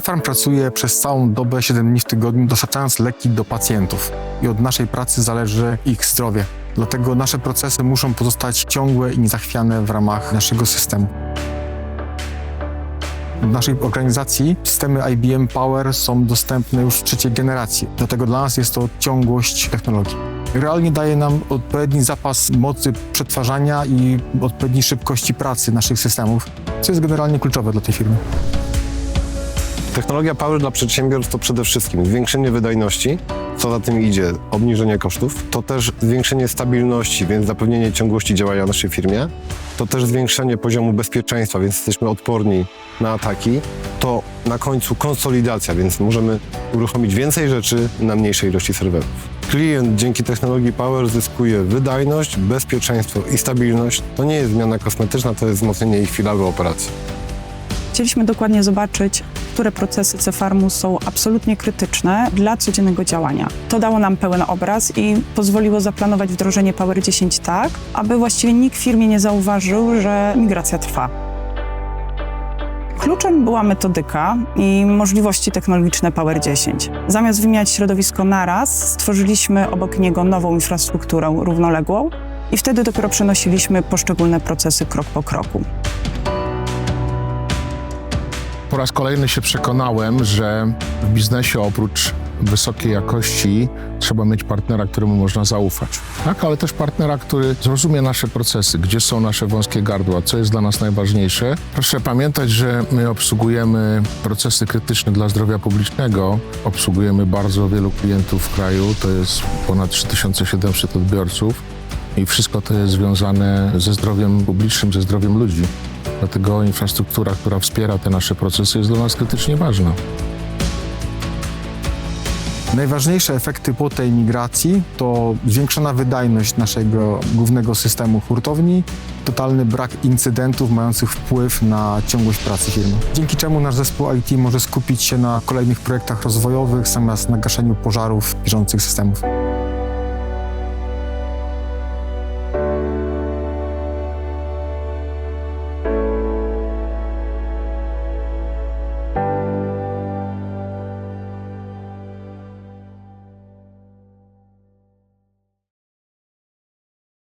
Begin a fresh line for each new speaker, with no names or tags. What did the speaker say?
Cefarm pracuje przez całą dobę, 7 dni w tygodniu, dostarczając leki do pacjentów. I od naszej pracy zależy ich zdrowie. Dlatego nasze procesy muszą pozostać ciągłe i niezachwiane w ramach naszego systemu. W naszej organizacji systemy IBM Power są dostępne już w trzeciej generacji. Dlatego dla nas jest to ciągłość technologii. Realnie daje nam odpowiedni zapas mocy przetwarzania i odpowiedniej szybkości pracy naszych systemów, co jest generalnie kluczowe dla tej firmy.
Technologia Power dla przedsiębiorstw to przede wszystkim zwiększenie wydajności, co za tym idzie obniżenie kosztów, to też zwiększenie stabilności, więc zapewnienie ciągłości działania naszej firmie, to też zwiększenie poziomu bezpieczeństwa, więc jesteśmy odporni na ataki, to na końcu konsolidacja, więc możemy uruchomić więcej rzeczy na mniejszej ilości serwerów. Klient dzięki technologii Power zyskuje wydajność, bezpieczeństwo i stabilność. To nie jest zmiana kosmetyczna, to jest wzmocnienie ich filaru operacji.
Chcieliśmy dokładnie zobaczyć, które procesy Cefarmu są absolutnie krytyczne dla codziennego działania. To dało nam pełen obraz i pozwoliło zaplanować wdrożenie Power 10 tak, aby właściwie nikt w firmie nie zauważył, że migracja trwa. Kluczem była metodyka i możliwości technologiczne Power 10. Zamiast wymieniać środowisko naraz, stworzyliśmy obok niego nową infrastrukturę równoległą i wtedy dopiero przenosiliśmy poszczególne procesy krok po kroku.
Po raz kolejny się przekonałem, że w biznesie oprócz wysokiej jakości trzeba mieć partnera, któremu można zaufać. Tak, ale też partnera, który zrozumie nasze procesy, gdzie są nasze wąskie gardła, co jest dla nas najważniejsze. Proszę pamiętać, że my obsługujemy procesy krytyczne dla zdrowia publicznego. Obsługujemy bardzo wielu klientów w kraju, to jest ponad 3700 odbiorców. I wszystko to jest związane ze zdrowiem publicznym, ze zdrowiem ludzi. Dlatego infrastruktura, która wspiera te nasze procesy, jest dla nas krytycznie ważna.
Najważniejsze efekty po tej migracji to zwiększona wydajność naszego głównego systemu hurtowni, totalny brak incydentów mających wpływ na ciągłość pracy firmy. Dzięki czemu nasz zespół IT może skupić się na kolejnych projektach rozwojowych zamiast na gaszeniu pożarów bieżących systemów.